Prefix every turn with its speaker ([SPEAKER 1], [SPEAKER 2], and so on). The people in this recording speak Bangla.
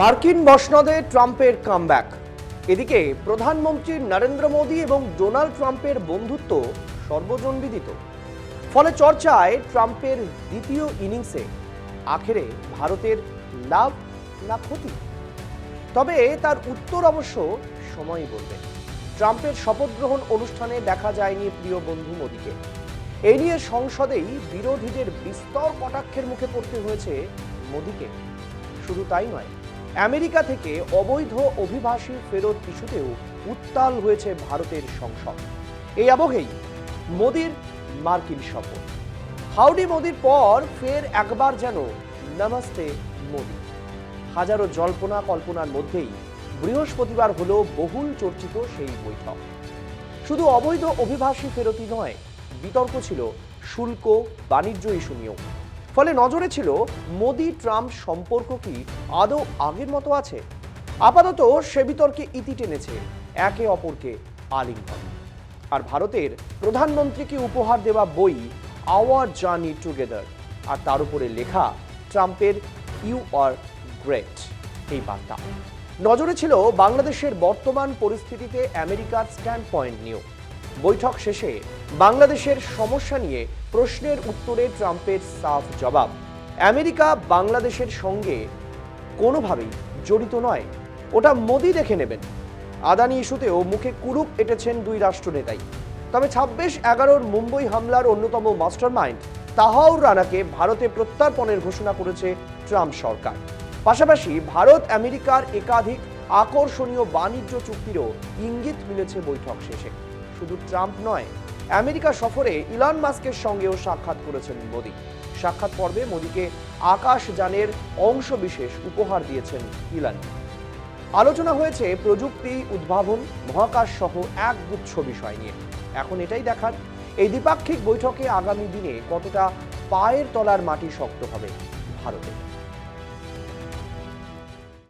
[SPEAKER 1] মার্কিন মসনদে ট্রাম্পের কামব্যাক। এদিকে প্রধানমন্ত্রী নরেন্দ্র মোদী এবং ডোনাল্ড ট্রাম্পের বন্ধুত্ব সর্বজনবিদিত। ফলে চর্চায় ট্রাম্পের দ্বিতীয় ইনিংসে আখেরে ভারতের লাভ না ক্ষতি। তবে তার উত্তর অবশ্য সময়ই বলবে। ট্রাম্পের শপথ গ্রহণ অনুষ্ঠানে দেখা যায়নি প্রিয় বন্ধু মোদীকে। এই নিয়ে সংসদেই বিরোধীদের বিস্তর কটাক্ষের মুখে পড়তে হয়েছে মোদীকে। শুধু তাই নয় আমেরিকা থেকে অবৈধ অভিবাসী ফেরত ইস্যুতেও উত্তাল হয়েছে ভারতের সংসদ। এই আবহেই মোদীর মার্কিন শপথ। হাউডি মোদির পর ফের একবার যেন নমস্তে মোদী। হাজারো জল্পনা কল্পনার মধ্যেই বৃহস্পতিবার হলো বহুল চর্চিত সেই বৈঠক। শুধু অবৈধ অভিবাসী ফেরতই নয়, বিতর্ক ছিল শুল্ক, বাণিজ্য ইস্যু নিয়েও। ফলে নজরে ছিল মোদি ট্রাম্প সম্পর্ক কি আদৌ আগের মতো আছে? আপাতত সে বিতর্কে ইতি টেনেছে একে অপরকে আলিঙ্গন। আর ভারতের প্রধানমন্ত্রীকে উপহার দেওয়া বই আওয়ার জার্নি টুগেদার আর তার উপরে লেখা ট্রাম্পের ইউ আর গ্রেট এই বার্তা। নজরে ছিল বাংলাদেশের বর্তমান পরিস্থিতিতে আমেরিকার স্ট্যান্ড পয়েন্ট নিয়েও। বৈঠক শেষে বাংলাদেশের সমস্যা নিয়ে প্রশ্নের উত্তরে ট্রাম্পের সাফ জবাব। আমেরিকা বাংলাদেশের সঙ্গে কোনোভাবেই জড়িত নয়। ওটা মোদি দেখে নেবেন। আদানি ইস্যুতেও মুখে কুরুপ এঁটেছেন দুই রাষ্ট্রনেতাই। তবে ছাব্বিশ এগারোর মুম্বই হামলার অন্যতম মাস্টারমাইন্ড তাহাউর রানাকে ভারতে প্রত্যার্পণের ঘোষণা করেছে ট্রাম্প সরকার। পাশাপাশি ভারত, আমেরিকার একাধিক আকর্ষণীয় বাণিজ্য চুক্তিরও ইঙ্গিত মিলেছে বৈঠক শেষে। শুধু ট্রাম্প নয়, আমেরিকা সফরে ইলন মাস্কের সঙ্গেও সাক্ষাৎ করেছেন মোদী। সাক্ষাৎ পর্বে মোদীকে আকাশযানের অংশ বিশেষ উপহার দিয়েছেন ইলান। আলোচনা হয়েছে প্রযুক্তি, উদ্ভাবন, মহাকাশ সহ এক গুচ্ছ বিষয় নিয়ে। এখন এটাই দেখার, এই দ্বিপাক্ষিক বৈঠকে আগামী দিনে কতটা পায়ের তলার মাটি শক্ত হবে ভারতে